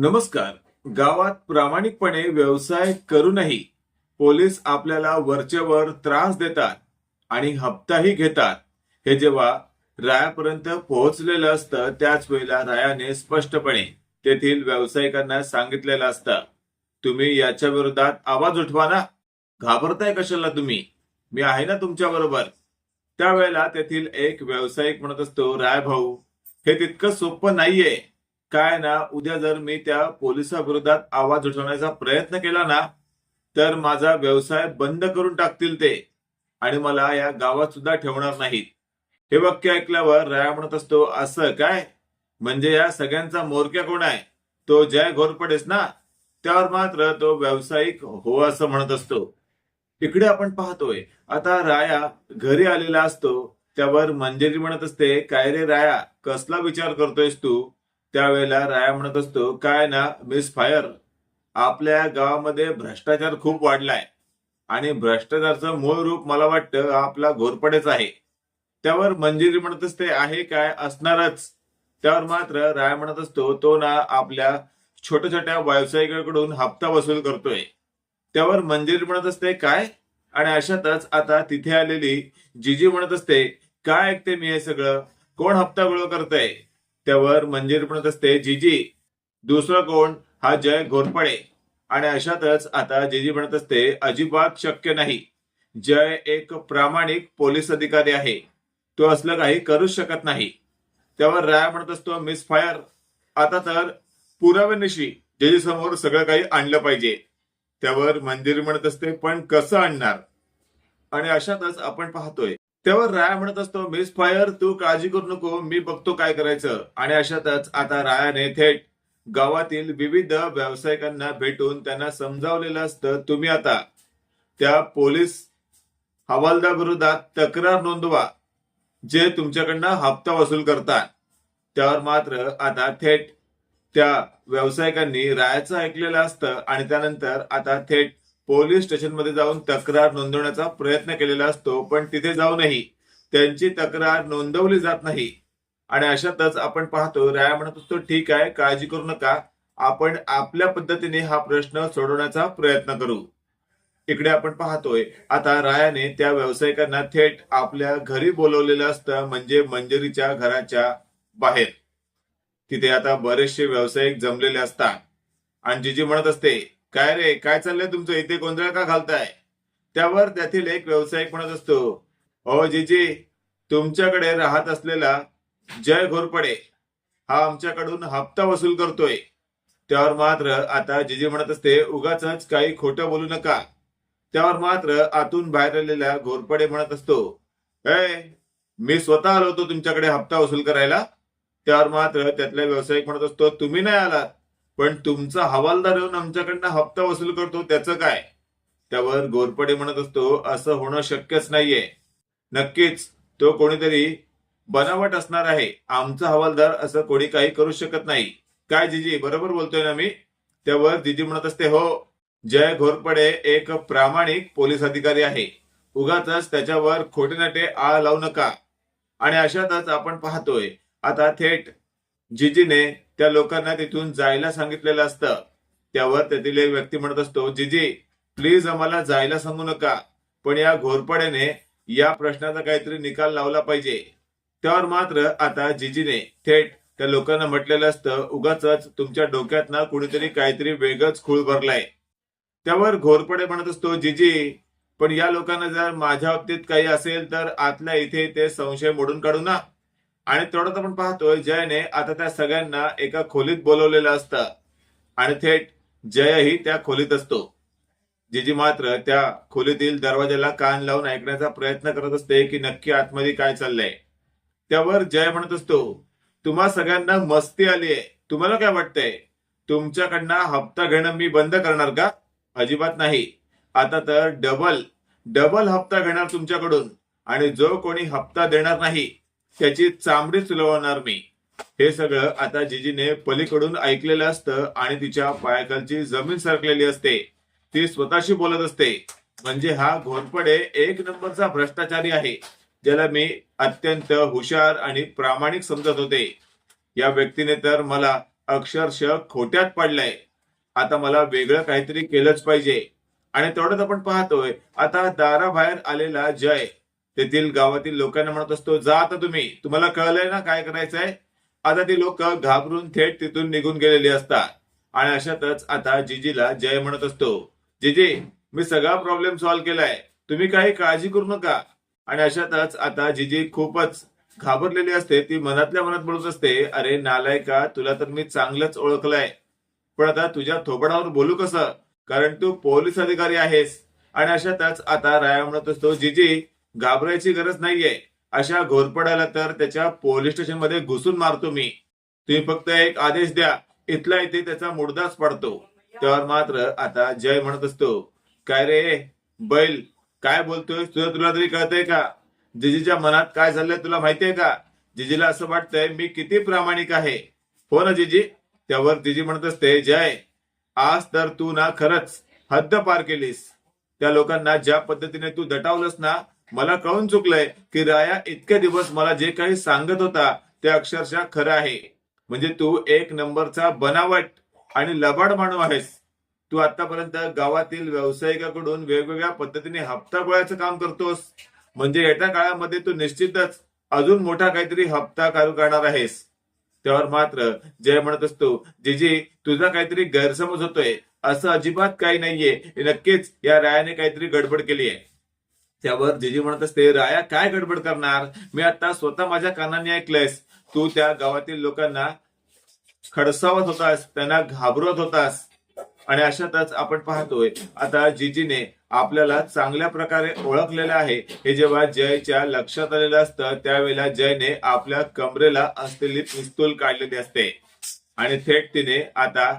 नमस्कार. गावात प्रामाणिकपणे व्यवसाय करूनही पोलीस आपल्याला वरचेवर त्रास देतात आणि हप्ताही घेतात. हे जेव्हा रायापर्यंत पोहोचलेलं असतं त्याच वेळेला रायाने स्पष्टपणे तेथील व्यावसायिकांना सांगितलेलं असतं. तुम्ही याच्या विरोधात आवाज उठवा ना. घाबरताय कशाला तुम्ही? मी आहे ना तुमच्या बरोबर. त्यावेळेला तेथील एक व्यावसायिक म्हणत असतो राय भाऊ हे तितकं सोपं नाहीये. काय ना उद्या जर मी त्या पोलिसाविरोधात आवाज उठवण्याचा प्रयत्न केला ना तर माझा व्यवसाय बंद करून टाकतील ते. आणि मला या गावात सुद्धा ठेवणार नाहीत. हे वाक्य ऐकल्यावर राया म्हणत असतो असं काय? म्हणजे या सगळ्यांचा मोरक्या कोण आहे? तो जय घोरपडेस ना? त्यावर मात्र तो व्यावसायिक हो असं म्हणत असतो. इकडे आपण पाहतोय आता राया घरी आलेला असतो. त्यावर मंजेरी म्हणत असते काय रे राया कसला विचार करतोयस तू? त्यावेळेला राया म्हणत असतो काय ना मिस फायर आपल्या गावामध्ये भ्रष्टाचार खूप वाढलाय. आणि भ्रष्टाचारचं मूळ रूप मला वाटतं आपला घोरपडेच आहे. त्यावर मंजिरी म्हणत असते आहे काय? असणारच. त्यावर मात्र राय म्हणत असतो तो ना आपल्या छोट्या छोट्या व्यावसायिकाकडून हप्ता वसूल करतोय. त्यावर मंजिरी म्हणत असते काय? आणि अशातच आता तिथे आलेली जिजी म्हणत असते काय ऐकते मी हे सगळं? कोण हप्ता गोळ करतय? त्यावर मंजिर म्हणत असते. जिजी दुसरं कोण? हा जय घोरपडे. आणि अशातच आता जिजी म्हणत असते अजिबात शक्य नाही. जय एक प्रामाणिक पोलीस अधिकारी आहे. तो असलं काही करूच शकत नाही. त्यावर राय म्हणत असतो मिस फायर आता तर पुराव्यानिशी जेजी समोर सगळं काही आणलं पाहिजे. त्यावर मंदिर म्हणत असते पण कसं आणणार? आणि अशातच आपण पाहतोय तेव्हा राया म्हणत असतो मिस फायर तू काळजी करू नको मी बघतो काय करायचं. आणि अशातच आता रायाने थेट गावातील विविध व्यावसायिकांना भेटून त्यांना समजावलेलं असतं तुम्ही आता त्या पोलीस हवालदार विरोधात तक्रार नोंदवा जे तुमच्याकडनं हप्ता वसूल करतात. त्यावर मात्र आता थेट त्या व्यावसायिकांनी रायाचं ऐकलेलं असतं आणि त्यानंतर आता थेट पोलीस स्टेशनमध्ये जाऊन तक्रार नोंदवण्याचा प्रयत्न केलेला असतो पण तिथे जाऊनही त्यांची तक्रार नोंदवली जात नाही. आणि अशातच आपण पाहतो राया म्हणत असतो ठीक आहे काळजी करू नका. आपण आपल्या पद्धतीने हा प्रश्न सोडवण्याचा प्रयत्न करू. इकडे आपण पाहतोय आता रायाने त्या व्यावसायिकांना थेट आपल्या घरी बोलवलेलं असतं म्हणजे मंजरीच्या घराच्या बाहेर. तिथे आता बरेचसे व्यावसायिक जमलेले असतात. आणि जिजी म्हणत असते काय रे? काय चाललंय तुमचं? इथे गोंधळ का घालताय? त्यावर त्यातील एक व्यावसायिक म्हणत असतो ओ जिजी तुमच्याकडे राहत असलेला जय घोरपडे हा आमच्याकडून हप्ता वसूल करतोय. त्यावर मात्र आता जिजी म्हणत असते उगाच काही खोटं बोलू नका. त्यावर मात्र आतून बाहेर आलेला घोरपडे म्हणत असतो ए मी स्वतः आलो होतो तुमच्याकडे हप्ता वसूल करायला. त्यावर मात्र त्यातला व्यावसायिक म्हणत असतो तुम्ही नाही आलात. पण तुमचा हवालदार येऊन आमच्याकडनं हप्ता वसूल करतो त्याचं काय? त्यावर गोरपडे म्हणत असतो असं होणं शक्यच नाहीये. नक्कीच तो कोणीतरी बनावट असणार आहे. आमचा हवालदार असं कोणी काही करू शकत नाही. काय जिजी बरोबर बोलतोय ना मी? त्यावर जिजी म्हणत असते हो. जय घोरपडे एक प्रामाणिक पोलीस अधिकारी आहे. उगाच त्याच्यावर खोटे नाटे आळ लावू नका. आणि अशातच आपण पाहतोय आता थेट जिजीने त्या लोकांना तिथून जायला सांगितलेलं असतं. त्यावर त्यातील एक व्यक्ती म्हणत असतो जिजी प्लीज आम्हाला जायला सांगू नका पण या घोरपड्याने या प्रश्नाचा काहीतरी निकाल लावला पाहिजे. त्यावर मात्र आता जिजीने थेट त्या लोकांना म्हटलेलं असतं उगाच तुमच्या डोक्यात ना कुणीतरी काहीतरी वेगळंच खूळ भरलाय. त्यावर घोरपडे म्हणत असतो जिजी पण या लोकांना जर माझ्या बाबतीत काही असेल तर आतल्या इथे ते संशय मोडून काढू ना. आणि तेवढंच आपण पाहतोय जयने आता त्या सगळ्यांना एका खोलीत बोलवलेलं असतं. आणि थेट जयही त्या खोलीत असतो. जिजी मात्र त्या खोलीतील दरवाजाला कान लावून ऐकण्याचा प्रयत्न करत असते की नक्की आतमध्ये काय चाललंय. त्यावर जय म्हणत असतो तुम्हा सगळ्यांना मस्ती आली आहे तुम्हाला काय वाटतंय? तुमच्याकडनं हप्ता घेणं मी बंद करणार का? अजिबात नाही. आता तर डबल डबल हप्ता घेणार तुमच्याकडून. आणि जो कोणी हप्ता देणार नाही त्याची चामडी चुलवणार मी. हे सगळं आता जिजीने पलीकडून ऐकलेलं असतं आणि तिच्या पायाखालची जमीन सरकलेली असते. ती स्वतःशी बोलत असते. म्हणजे हा घोरपडे एक नंबरचा भ्रष्टाचारी आहे ज्याला मी अत्यंत हुशार आणि प्रामाणिक समजत होते. या व्यक्तीने तर मला अक्षरशः खोट्यात पडलाय. आता मला वेगळं काहीतरी केलंच पाहिजे. आणि तेवढंच आपण पाहतोय आता दाराबाहेर आलेला जय. तेथील गावातील लोकांना म्हणत असतो जा आता तुम्ही. तुम्हाला कळलंय ना काय करायचंय? आता ती लोक घाबरून थेट तिथून निघून गेलेली असतात. आणि अशातच आता जिजीला जय म्हणत असतो जिजी मी सगळा प्रॉब्लेम सॉल्व्ह केलाय. तुम्ही काही काळजी करू नका. आणि अशातच आता जिजी खूपच घाबरलेली असते. ती मनातल्या मनात बोलत असते अरे नालायका तुला तर मी चांगलंच ओळखलंय. पण आता तुझ्या थोबडावर बोलू कसं? कारण तू पोलीस अधिकारी आहेस. आणि अशातच आता राया म्हणत असतो जिजी घाबरायची गरज नाहीये. अशा घोरपडाला तर त्याच्या पोलीस स्टेशनमध्ये घुसून मारतो मी. तुम्ही फक्त एक आदेश द्या. इथला इथे त्याचा मुडदाच पडतो. त्यावर मात्र आता जय म्हणत असतो. काय रे? बैल काय बोलतोय? तुझं तुला तरी कळतंय का? जिजीच्या मनात काय झालंय तुला माहितीये का? जिजीला असं वाटतंय मी किती प्रामाणिक आहे. हो ना जिजी? त्यावर जिजी म्हणत असते जय आज तर तू ना खरंच हद्द पार केलीस. त्या लोकांना ज्या पद्धतीने तू दटावलंस ना मला कळून चुकलंय की राया इतके दिवस मला जे काही सांगत होता ते अक्षरशः खरं आहे. म्हणजे तू एक नंबरचा बनावट आणि लबाड मानू आहेस. तू आतापर्यंत गावातील व्यावसायिकाकडून वेगवेगळ्या पद्धतीने हप्ता गोळ्याचं काम करतोस. म्हणजे येत्या काळामध्ये तू निश्चितच अजून मोठा काहीतरी हप्ता काढू करणार आहेस. त्यावर मात्र जय म्हणत असतो जिजी तुझा काहीतरी गैरसमज होतोय. असं अजिबात काही नाहीये. नक्कीच या रायाने काहीतरी गडबड केली आहे त्यावर जिजी म्हणत असते राया काय गडबड करणार? मी आता स्वतः माझ्या कानाने ऐकलंयस. तू त्या गावातील लोकांना खडसावत होतास त्यांना घाबरवत होतास. आणि अशातच आपण पाहतोय आता जीजीने आपल्याला चांगल्या प्रकारे ओळखलेलं आहे. हे जेव्हा जयच्या लक्षात आलेलं असतं त्यावेळेला जयने आपल्या कमरेला असलेली पिस्तूल काढलेली असते. आणि थेट तिने आता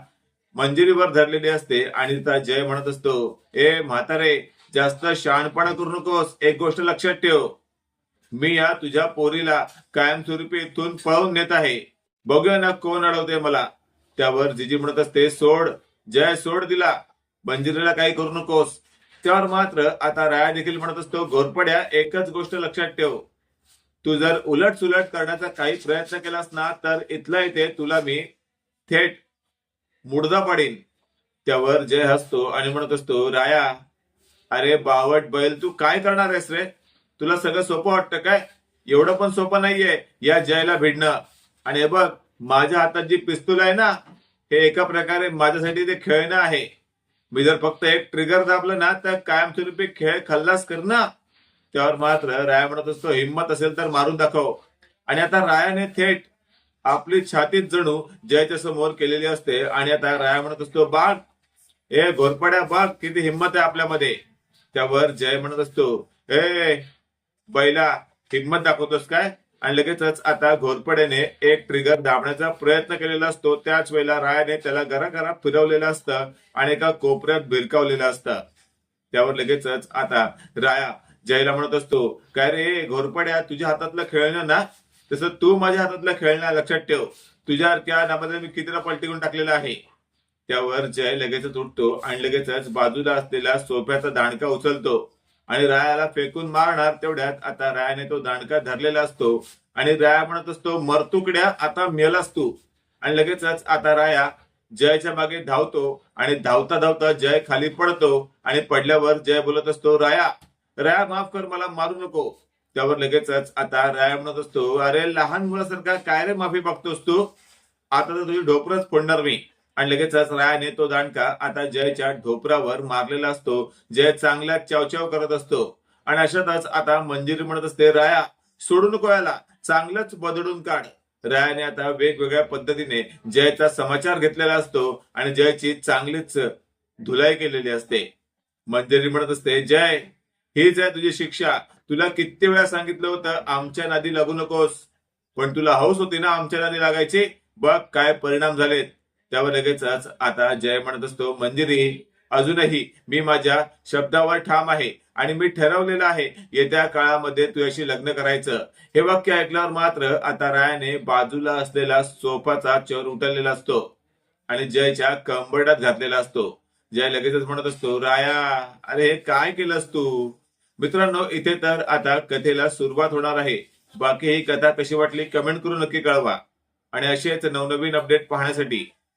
मंजिरीवर धरलेली असते. आणि तिचा जय म्हणत असतो ए म्हातारे जास्त शहाणपणा करू नकोस. एक गोष्ट लक्षात ठेव. मी या तुझ्या पोरीला कायमस्वरूपी इथून पळवून नेत आहे. बघूया ना कोण अडवते मला. त्यावर जिजी म्हणत असते सोड. जय सोड दिला. बंजिरीला काही करू नकोस. त्यावर मात्र आता राया देखील म्हणत असतो घोरपड्या एकच गोष्ट लक्षात ठेव. तू जर उलट सुलट करण्याचा काही प्रयत्न केलास ना तर इथला इथे तुला मी थेट मुडदा पाडीन. त्यावर जय हसतो आणि म्हणत असतो राया अरे बावट बैल तू काय करणार आहेस रे? तुला सगळं सोपं वाटतं काय? एवढं पण सोपं नाहीये या जयला भिडणं. आणि हे बघ माझ्या हातात जी पिस्तूल आहे ना हे एका प्रकारे माझ्यासाठी ते खेळणं आहे. मी जर फक्त एक ट्रिगर दाबलं ना तर कायमस्वरूपी खेळ खल्लास कर ना. त्यावर मात्र राया म्हणत असतो हिंमत असेल तर मारून दाखव. आणि आता रायाने थेट आपली छातीत जणू जयच्या समोर केलेली असते. आणि आता राया म्हणत असतो बाग ए घोरपड्या बाग किती हिंमत आहे आपल्यामध्ये. त्यावर जय म्हणत असतो. ए बैला हिंमत दाखवतोस काय? आणि लगेचच आता घोरपड्याने एक ट्रिगर दाबण्याचा प्रयत्न केलेला असतो. त्याच वेळेला रायाने त्याला घराघरा फिरवलेलं असतं आणि एका कोपऱ्यात भिरकावलेलं असतं. त्यावर लगेचच आता राया जयला म्हणत असतो काय रे घोरपड्या तुझ्या हातातलं खेळणं ना? तसं तू माझ्या हातातलं खेळणं लक्षात ठेव. तुझ्या त्या नामामध्ये मी कितीला पलटी टाकलेलं आहे. त्यावर जय लगेचच उठतो आणि लगेचच बाजूला असलेला सोफ्याचा दांडका उचलतो. आणि रायाला फेकून मारणार तेवढ्यात आता रायाने तो दांडका धरलेला असतो. आणि राया म्हणत असतो मरतुकड्या आता मेलास तू आणि लगेचच आता राया जयच्या मागे धावतो आणि धावता धावता जय खाली पडतो आणि पडल्यावर जय बोलत असतो राया राया माफ कर मला मारू नको. त्यावर लगेचच आता राया म्हणत असतो अरे लहान मुलासारखा काय रे माफी मागतोस तू? आता तर तुझी ढोपरच फोडणार मी. आणि लगेचच रायाने तो दांडका आता जयच्या ढोपरावर मारलेला असतो. जय चांगला चावचाव करत असतो. आणि अशातच आता मंजिरी म्हणत असते राया सोडू नको याला. चांगलंच बदडून काढ. रायाने आता वेगवेगळ्या पद्धतीने जयचा समाचार घेतलेला असतो आणि जयची चांगलीच धुलाई केलेली असते. मंजिरी म्हणत असते जय हीच आहे तुझी शिक्षा. तुला किती वेळा सांगितलं होतं आमच्या नादी लागू नकोस. पण तुला हौस होती ना आमच्या नादी लागायची? बघ काय परिणाम झालेत. त्यावर लगेचच आता जय म्हणत असतो मंदिरही अजूनही मी माझ्या शब्दावर ठाम आहे आणि मी ठरवलेलं आहे येत्या काळामध्ये तुझ्याशी लग्न करायचं. हे वाक्य ऐकल्यावर मात्र आता रायाने बाजूला असलेला सोफाचा चोर उठवलेला असतो आणि जयच्या कंबरडात घातलेला असतो. जय लगेचच म्हणत असतो राया अरे हे काय केलंस तू? मित्रांनो इथे तर आता कथेला सुरुवात होणार आहे. बाकी ही कथा कशी वाटली कमेंट करून नक्की कळवा. आणि असेच नवनवीन अपडेट पाहण्यासाठी